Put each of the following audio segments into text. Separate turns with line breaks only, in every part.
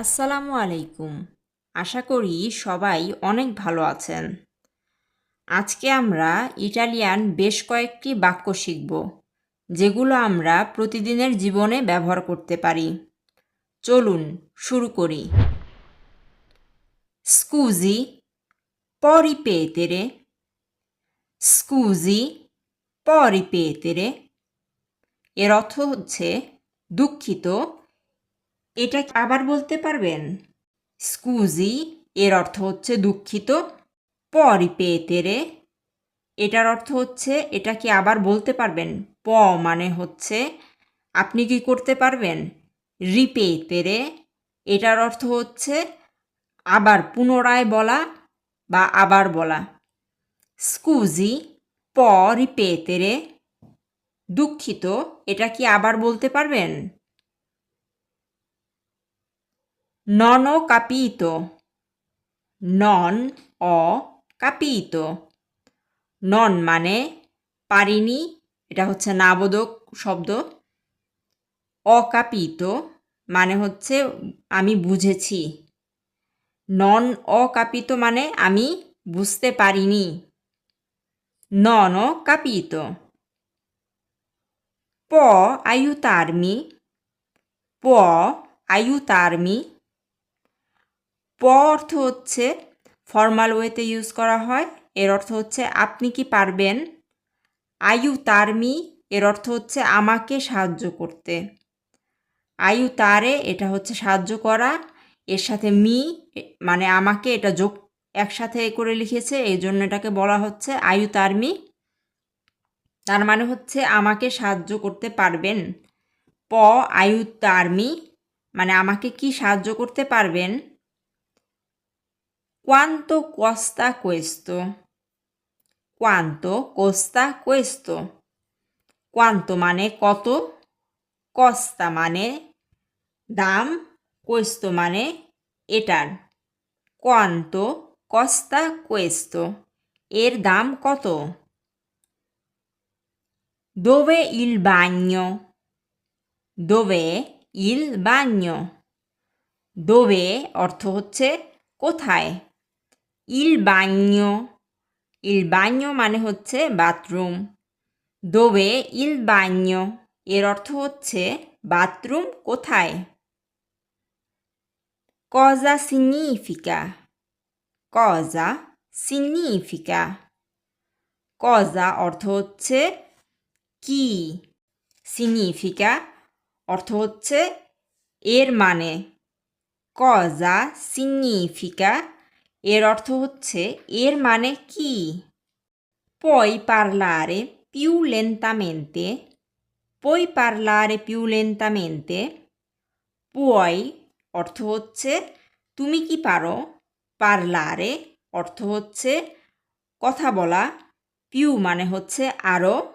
আসসালামু আলাইকুম। আশা করি সবাই অনেক ভালো আছেন। আজকে আমরা ইটালিয়ান বেশ কয়েকটি বাক্য শিখব, যেগুলো আমরা প্রতিদিনের জীবনে ব্যবহার করতে পারি। চলুন শুরু করি। Scusi può ripetere scusi può ripetere এর অর্থ হচ্ছে দুঃখিত এটা আবার বলতে পারবেন? স্কুজি, এর অর্থ হচ্ছে দুঃখিত। può ripetere এটার অর্থ হচ্ছে, এটা কি আবার বলতে পারবেন? প মানে হচ্ছে, আপনি কি করতে পারবেন? রিপেতেরে এটার অর্থ হচ্ছে, আবার পুনরায় বলা বা আবার বলা। স্কুজি প রিপেতেরে দুঃখিত, এটা কি আবার বলতে পারবেন? Non ho capito. Non ho capito. নন মানে পারিনি এটা হচ্ছে নাবোধক শব্দ অকাপিত মানে হচ্ছে আমি বুঝেছি নন অকাপিত মানে আমি বুঝতে পারিনি নন capito. Può aiutarmi? Può aiutarmi? প অর্থ হচ্ছে ফর্মাল ওয়েতে ইউজ করা হয়। এর অর্থ হচ্ছে আপনি কি পারবেন? আয়ু তারমি এর অর্থ হচ্ছে আমাকে সাহায্য করতে। আয়ু তারে? এটা হচ্ছে সাহায্য করা। এর সাথে মি মানে আমাকে এটা যোগ একসাথে করে লিখেছে। এই জন্য এটাকে বলা হচ্ছে আয়ু তারমি তার মানে হচ্ছে আমাকে সাহায্য করতে পারবেন। প আয়ু তারমি মানে আমাকে কি সাহায্য করতে পারবেন? Quanto costa questo? Quanto costa questo? Quanto মানে কত কস্তা মানে দাম questo মানে এটার quanto costa questo এর দাম কত dove il bagno dove il bagno dove অর্থ হচ্ছে কোথায় ইল বাঞ্ঞ ইল বাঞ্ঞ মানে হচ্ছে বাথরুম দোবে ইল বাঞ্ঞ এর অর্থ হচ্ছে বাথরুম কোথায়? কজা সিগনিফিকা কজা সিগনিফিকা কজা অর্থ হচ্ছে কি? সিগনিফিকা অর্থ হচ্ছে এর মানে। কজা সিগনিফিকা এর অর্থ হচ্ছে, এর মানে কি? পই পারলারে পিউ লেন্তামেন্তে পই পারলারে পিউ লেন্তামেন্তে পুয় অর্থ হচ্ছে, তুমি কি পারো? পারলারে অর্থ হচ্ছে, কথা বলা পিউ মানে হচ্ছে আরও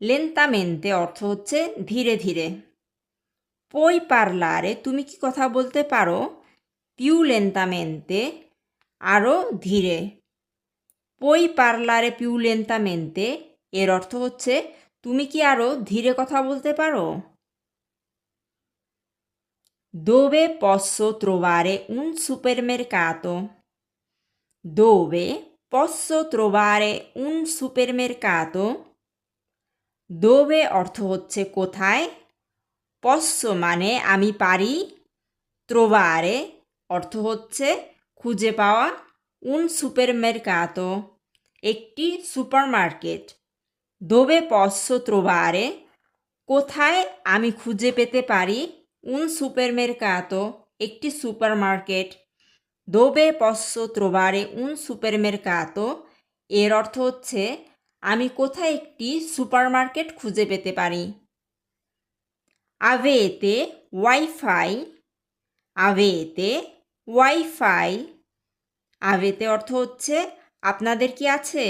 লেন্তামেন্তে অর্থ হচ্ছে ধীরে ধীরে। পই পারলারে তুমি কি কথা বলতে পারো? পিউ লেন্তামেন্তে আরও ধীরে পই পার্লারে পিউ লেন্তামেন্তে, এর অর্থ হচ্ছে, তুমি কি আরও ধীরে কথা বলতে পারো দোবে posso trovare un supermercato? Dove posso trovare un supermercato? দোবে অর্থ হচ্ছে কোথায় পশ্চ মানে আমি পারি ত্রোবারে অর্থ হচ্ছে খুঁজে পাওয়া উন সুপার মেরকাতো একটি সুপারমার্কেট দোবে পশ্চ ত্রোবারে কোথায় আমি খুঁজে পেতে পারি উন সুপার মেরকাতো একটি সুপারমার্কেট দোবে পশ্চ ত্রোবারে উন সুপার মেরকাতো এর অর্থ হচ্ছে আমি কোথায় একটি সুপারমার্কেট খুঁজে পেতে পারি। আভেতে ওয়াইফাই আভেতে ওয়াইফাই আভেতে অর্থ হচ্ছে, আপনাদের কি আছে?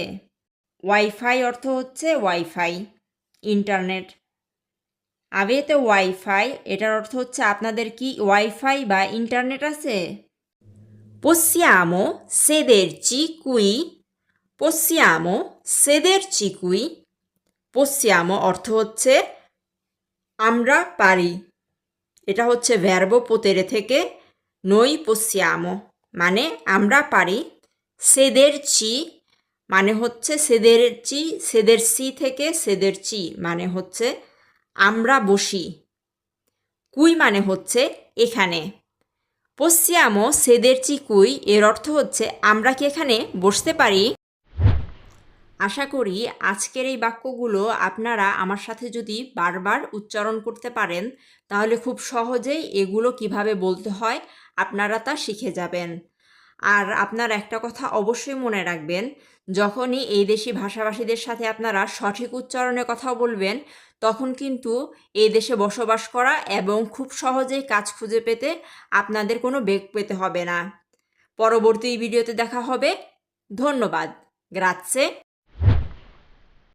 ওয়াইফাই অর্থ হচ্ছে ওয়াইফাই ইন্টারনেট আভেতে ওয়াইফাই এটার অর্থ হচ্ছে আপনাদের কি ওয়াইফাই বা ইন্টারনেট আছে? Possiamo sederci qui, possiamo sederci qui, possiamo অর্থ হচ্ছে, আমরা পারি। এটা হচ্ছে ভ্যারবো পোতেরে থেকে noi possiamo মানে আমরা পারি sederci মানে হচ্ছে sederci, sedersi থেকে sederci মানে হচ্ছে আমরা বসি। কুই মানে হচ্ছে এখানে। Possiamo sederci কুই এর অর্থ হচ্ছে আমরা কি এখানে বসতে পারি? আশা করি আজকের এই বাক্যগুলো আপনারা আমার সাথে যদি বারবার উচ্চারণ করতে পারেন, তাহলে খুব সহজেই এগুলো কীভাবে বলতে হয় আপনারা তা শিখে যাবেন। আর আপনার একটা কথা অবশ্যই মনে রাখবেন, যখনই এই দেশি ভাষাভাষীদের সাথে আপনারা সঠিক উচ্চারণে কথা বলবেন, তখন কিন্তু এই দেশে বসবাস করা এবং খুব সহজেই কাজ খুঁজে পেতে আপনাদের কোনো বেগ পেতে হবে না। পরবর্তী ভিডিওতে দেখা হবে। ধন্যবাদ। গ্রাচ্ছে